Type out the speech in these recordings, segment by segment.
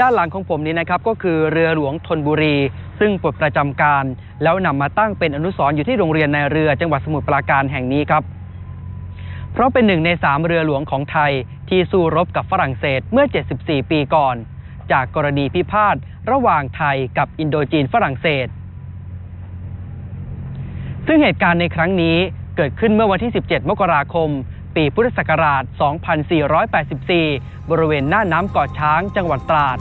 ด้านหลังของผมนี้นะครับก็คือเรือหลวงธนบุรี ซึ่งปลดประจำการ แล้วนำมาตั้งเป็นอนุสรณ์อยู่ที่โรงเรียนในเรือจังหวัดสมุทรปราการแห่งนี้ครับ เพราะเป็นหนึ่งในสามเรือหลวงของไทยที่สู้รบกับฝรั่งเศสเมื่อ 74 ปีก่อน จากกรณีพิพาทระหว่างไทยกับอินโดจีนฝรั่งเศส ซึ่งเหตุการณ์ในครั้งนี้เกิดขึ้นเมื่อวันที่ 17 มกราคม ปีพุทธศักราช 2484 บริเวณหน้าน้ำเกาะช้างจังหวัดตราด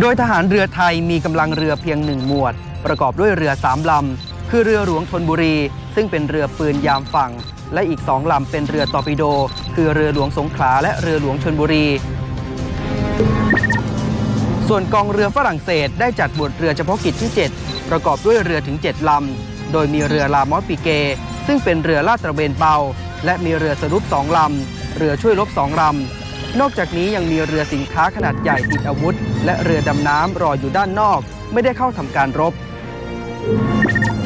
โดยทหารเรือไทยมีกำลังเรือเพียงหนึ่งหมวด ประกอบด้วยเรือสามลำ คือเรือหลวงธนบุรี ซึ่งเป็นเรือปืนยามฝั่ง และอีกสองลำเป็นเรือตอร์ปิโด คือเรือหลวงสงขลาและเรือหลวงชนบุรีส่วนกองเรือฝรั่งเศสได้จัดบทเรือเฉพาะกิจที่ 7 ประกอบด้วยเรือถึง 7 ลำ โดยมีเรือลามอสปิเก ซึ่งเป็นเรือลาดตระเวนเบา และมีเรือสรุปสองลำ เรือช่วยรบสองลำ นอกจากนี้ยังมีเรือสินค้าขนาดใหญ่ติดอาวุธ และเรือดำน้ำรออยู่ด้านนอก ไม่ได้เข้าทำการรบ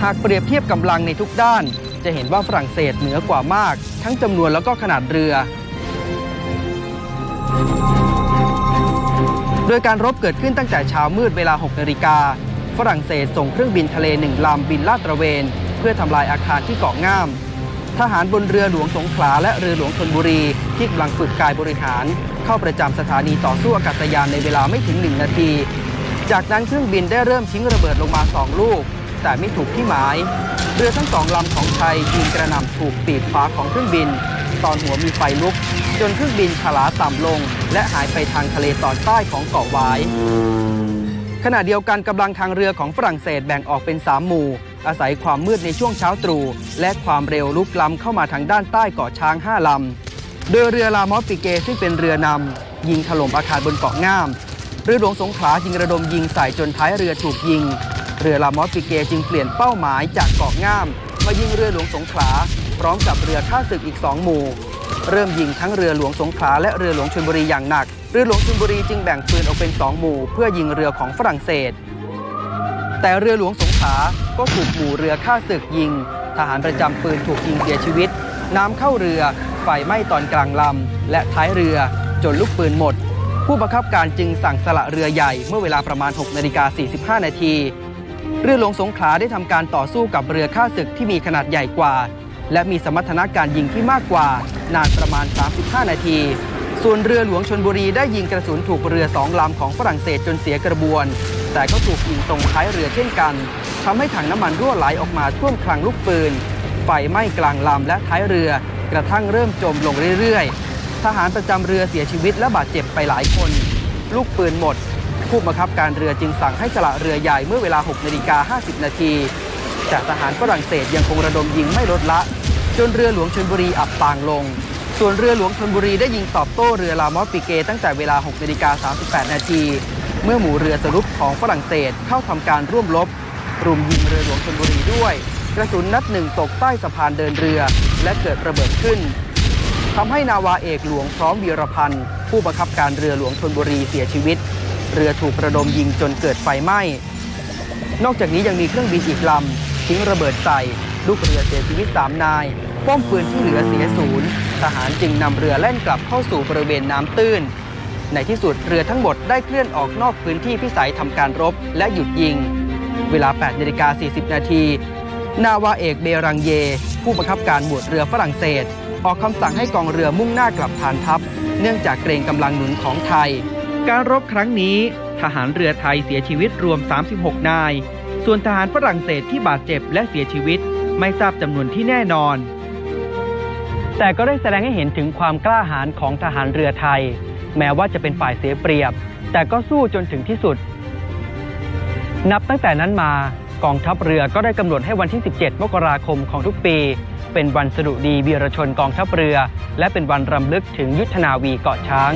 หากเปรียบเทียบกำลังในทุกด้าน จะเห็นว่าฝรั่งเศสเหนือกว่ามาก ทั้งจำนวนแล้วก็ขนาดเรือ โดยการรบเกิดขึ้นตั้งแต่เช้ามืดเวลา 6 นาฬิกาฝรั่งเศสส่งเครื่องบินทะเลหนึ่งลำบินลาดตระเวน เพื่อทำลายอาคารที่เกาะง่าม ทหารบนเรือหลวงสงขลาและเรือหลวงธนบุรี ที่กำลังฝึกกายบริหาร เข้าประจำสถานีต่อสู้อากาศยานในเวลาไม่ถึง 1 นาที จากนั้นเครื่องบินได้เริ่มทิ้งระเบิดลงมา 2 ลูก แต่ไม่ถูกที่หมาย เรือทั้งสองลำของไทยยิงกระหน่ำถูกปีกขวาของเครื่องบิน ตอนหัวมีไฟลุก จนเครื่องบินฉลาต่ำลง และหายไปทางทะเลตอนใต้ของเกาะหวายขณะเดียวกันกำลังทางเรือของฝรั่งเศสแบ่งออกเป็น 3 หมู่ อาศัยความมืดในช่วงเช้าตรู่และความเร็วลุกล้ำเข้ามาทางด้านใต้เกาะช้าง 5 ลำ โดยเรือลามอสปิเกซึ่งเป็นเรือนำยิงถล่มอาคารบนเกาะง่าม เรือหลวงสงขลาจึงระดมยิงใส่จนท้ายเรือถูกยิง เรือลามอสปิเกจึงเปลี่ยนเป้าหมายจากเกาะง่าม มายิงเรือหลวงสงขลาพร้อมกับเรือข้าศึกอีก 2 หมู่ เริ่มยิงทั้งเรือหลวงสงขลาและเรือหลวงชลบุรีอย่างหนัก เรือหลวงชลบุรีจึงแบ่งปืนออกเป็น 2 หมู่ เพื่อยิงเรือของฝรั่งเศส แต่เรือหลวงสงขลาก็ถูกหมู่เรือฆ่าศึกยิง ทหารประจำปืนถูกยิงเสียชีวิต น้ำเข้าเรือ ไฟไหม้ตอนกลางลำ และท้ายเรือจนลูกปืนหมด ผู้บังคับการจึงสั่งสละเรือใหญ่เมื่อเวลาประมาณ 6นาฬิกา45 นาที เรือหลวงสงขลาได้ทำการต่อสู้กับเรือฆ่าศึกที่มีขนาดใหญ่กว่า และมีสมรรถนะการยิงที่มากกว่า นานประมาณ 35 นาที ส่วนเรือหลวงชนบุรีได้ยิงกระสุนถูกเรือสองลำของฝรั่งเศสจนเสียกระบวน แต่ก็ถูกยิงตรงท้ายเรือเช่นกันทำให้ถังน้ำมันรั่วไหลออกมาท่วมคลังลูกปืน ไฟไหม้กลางลำและท้ายเรือ กระทั่งเริ่มจมลงเรื่อยๆ ทหารประจำเรือเสียชีวิตและบาดเจ็บไปหลายคน ลูกปืนหมด ผู้บังคับการเรือจึงสั่งให้สละเรือใหญ่เมื่อเวลา6นาฬิกา50 นาทีแต่ทหารฝรั่งเศสยังคงระดมยิงไม่ลดละ จนเรือหลวงชลบุรีอับปางลง ส่วนเรือหลวงชลบุรีได้ยิงตอบโต้เรือลามอสปิเกตั้งแต่เวลา 6นาฬิกา38 นาที เมื่อหมู่เรือสรุปของฝรั่งเศสเข้าทำการร่วมรบรุมยิงเรือหลวงชลบุรีด้วย กระสุนนัดหนึ่งตกใต้สะพานเดินเรือ และเกิดระเบิดขึ้นทำให้นาวาเอกหลวงพร้อมวีรพันธ์ผู้บังคับการเรือหลวงชลบุรีเสียชีวิต เรือถูกระดมยิงจนเกิดไฟไหม้ นอกจากนี้ยังมีเครื่องบินอีกลำทิ้งระเบิดใส่ ลูกเรือเสียชีวิต3นาย ป้อมปืนที่เหลือเสียศูนย์ทหารจึงนำเรือแล่นกลับเข้าสู่บริเวณน้ำตื้น ในที่สุดเรือทั้งหมดได้เคลื่อนออกนอกพื้นที่พิสัยทำการรบและหยุดยิง เวลา8นาฬิกา40 นาที นาวาเอกเบรังเย ผู้บังคับการหมวดเรือฝรั่งเศส ออกคำสั่งให้กองเรือมุ่งหน้ากลับฐานทัพ เนื่องจากเกรงกำลังหนุนของไทย การรบครั้งนี้ ทหารเรือไทยเสียชีวิตรวม 36 นาย ส่วนทหารฝรั่งเศสที่บาดเจ็บและเสียชีวิตไม่ทราบจำนวนที่แน่นอน แต่ก็ได้แสดงให้เห็นถึงความกล้าหาญของทหารเรือไทย แม้ว่าจะเป็นฝ่ายเสียเปรียบ แต่ก็สู้จนถึงที่สุด นับตั้งแต่นั้นมากองทัพเรือก็ได้กำหนดให้วันที่ 17 มกราคมของทุกปี เป็นวันสดุดีวีรชนกองทัพเรือ และเป็นวันรำลึกถึงยุทธนาวีเกาะช้าง